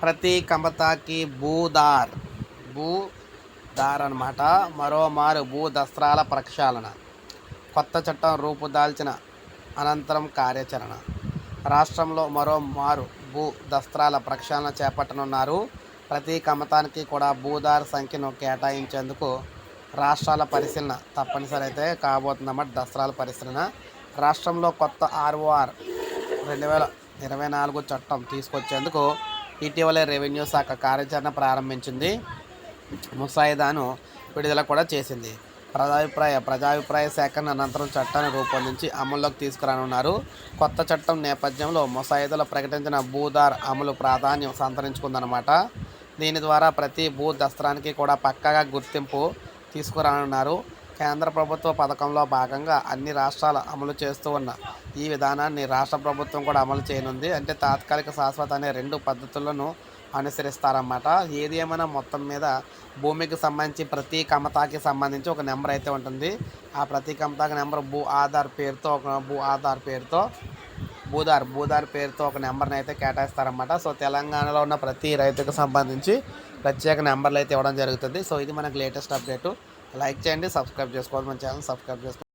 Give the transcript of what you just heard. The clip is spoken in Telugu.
ప్రతి కమతాకి భూదార్. భూదార్ అనమాట మరోమారు భూ దస్త్రాల ప్రక్షాళన. కొత్త చట్టం రూపుదాల్చిన అనంతరం కార్యాచరణ. రాష్ట్రంలో మరోమారు భూ దస్త్రాల ప్రక్షాళన చేపట్టనున్నారు. ప్రతి కమతానికి కూడా భూదార్ సంఖ్యను కేటాయించేందుకు రాష్ట్రాల పరిశీలన తప్పనిసరి అయితే కాబోతుందన్నమాట దస్త్రాల పరిశీలన. రాష్ట్రంలో కొత్త ఆర్ఓఆర్ రెండు వేల ఇరవై నాలుగు చట్టం తీసుకొచ్చేందుకు ఇటీవలే రెవెన్యూ శాఖ కార్యాచరణ ప్రారంభించింది. ముసాయిదాను విడుదల కూడా చేసింది. ప్రజాభిప్రాయ ప్రజాభిప్రాయ సేకరణ అనంతరం చట్టాన్ని రూపొందించి అమల్లోకి తీసుకురానున్నారు. కొత్త చట్టం నేపథ్యంలో ముసాయిదాలో ప్రకటించిన భూదార్ అమలు ప్రాధాన్యం సంతరించుకుందనమాట దీని ద్వారా ప్రతి భూ దస్త్రానికి కూడా పక్కాగా గుర్తింపు తీసుకురానున్నారు. కేంద్ర ప్రభుత్వ పథకంలో భాగంగా అన్ని రాష్ట్రాలు అమలు చేస్తూ ఉన్న ఈ విధానాన్ని రాష్ట్ర ప్రభుత్వం కూడా అమలు చేయనుంది. అంటే తాత్కాలిక శాశ్వత అనే రెండు పద్ధతులను అనుసరిస్తారన్నమాట. ఏది ఏమైనా మొత్తం మీద భూమికి సంబంధించి ప్రతి కమతాకి సంబంధించి ఒక నెంబర్ అయితే ఉంటుంది. ఆ ప్రతి కమతాకి నెంబర్ భూ ఆధార్ పేరుతో ఒక భూ ఆధార్ పేరుతో భూదార్ భూదార్ పేరుతో ఒక నెంబర్ని అయితే కేటాయిస్తారన్నమాట. సో తెలంగాణలో ఉన్న ప్రతి రైతుకు సంబంధించి ప్రత్యేక నెంబర్లు అయితే ఇవ్వడం జరుగుతుంది. సో ఇది మనకు లేటెస్ట్ అప్డేటు. లైక్ చేయండి సబ్స్క్రైబ్ చేసుకోవాలి మన ఛానల్ సబ్స్క్రైబ్ చేసుకోండి